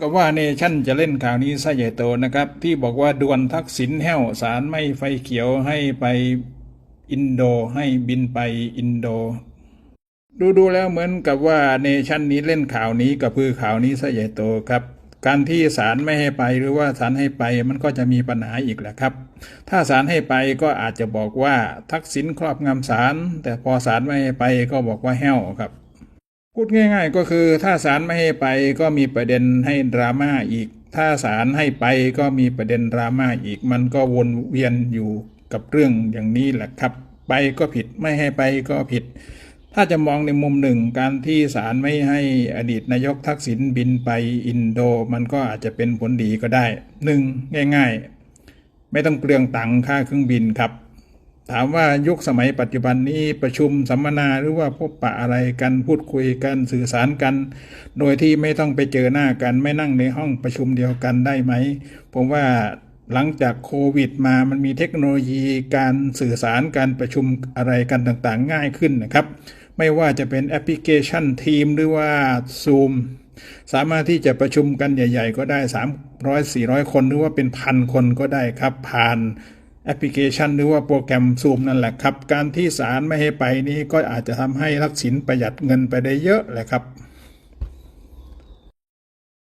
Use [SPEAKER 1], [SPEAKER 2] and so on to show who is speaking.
[SPEAKER 1] กับว่าเนชั่นจะเล่นข่าวนี้ซะใหญ่โตนะครับ ที่บอกว่าดวนทักษิณแห้วสารไม่ไฟเขียวให้ไปอินโดให้บินไปอินโด ดูดูแล้วเหมือนกับว่าเนชั่นนี้เล่นข่าวนี้กับพือข่าวนี้ซะใหญ่โตครับ การที่ศาลไม่ให้ไปหรือว่าศาลให้ไปมันก็จะมีปัญหาอีกแหละครับ ถ้าศาลให้ไปก็อาจจะบอกว่าทักษิณครอบงำศาลแต่พอศาลไม่ให้ไปก็บอกว่าแห้วครับ พูดง่าย ๆ ก็คือถ้าศาลไม่ให้ไปก็มีประเด็นให้ดราม่าอีก ถ้าศาลให้ไปก็มีประเด็นดราม่าอีก มันก็วนเวียนอยู่กับเรื่องอย่างนี้แหละครับ ไปก็ผิดไม่ให้ไปก็ผิด ถ้าจะมองในมุมหนึ่งการที่ศาลไม่ให้อดีตนายกทักษิณบินไปอินโด มันก็อาจจะเป็นผลดีก็ได้หนึ่งง่าย ๆ ไม่ต้องเปลืองตังค่าเครื่องบินครับ ถามว่ายุคสมัยปัจจุบันนี้ประชุมสัมมนาหรือว่าพบปะอะไรกันพูดคุยกันสื่อสารกัน โดยที่ไม่ต้องไปเจอหน้ากันไม่นั่งในห้องประชุมเดียวกันได้ไหม ผมว่าหลังจากโควิดมามันมีเทคโนโลยีการสื่อสารการประชุมอะไรกันต่างๆ ง่ายขึ้นนะครับ ไม่ว่าจะเป็นแอปพลิเคชันทีมหรือว่า Zoom สามารถที่จะประชุมกันใหญ่ ๆ ก็ได้ 300 400 คนหรือว่าเป็นพันคนก็ได้ครับผ่าน แอปพลิเคชันหรือว่าโปรแกรม Zoom นั่นแหละครับ การที่ศาลไม่ให้ไปนี้ก็อาจจะทำให้ทักษิณประหยัดเงินไปได้เยอะแหละครับ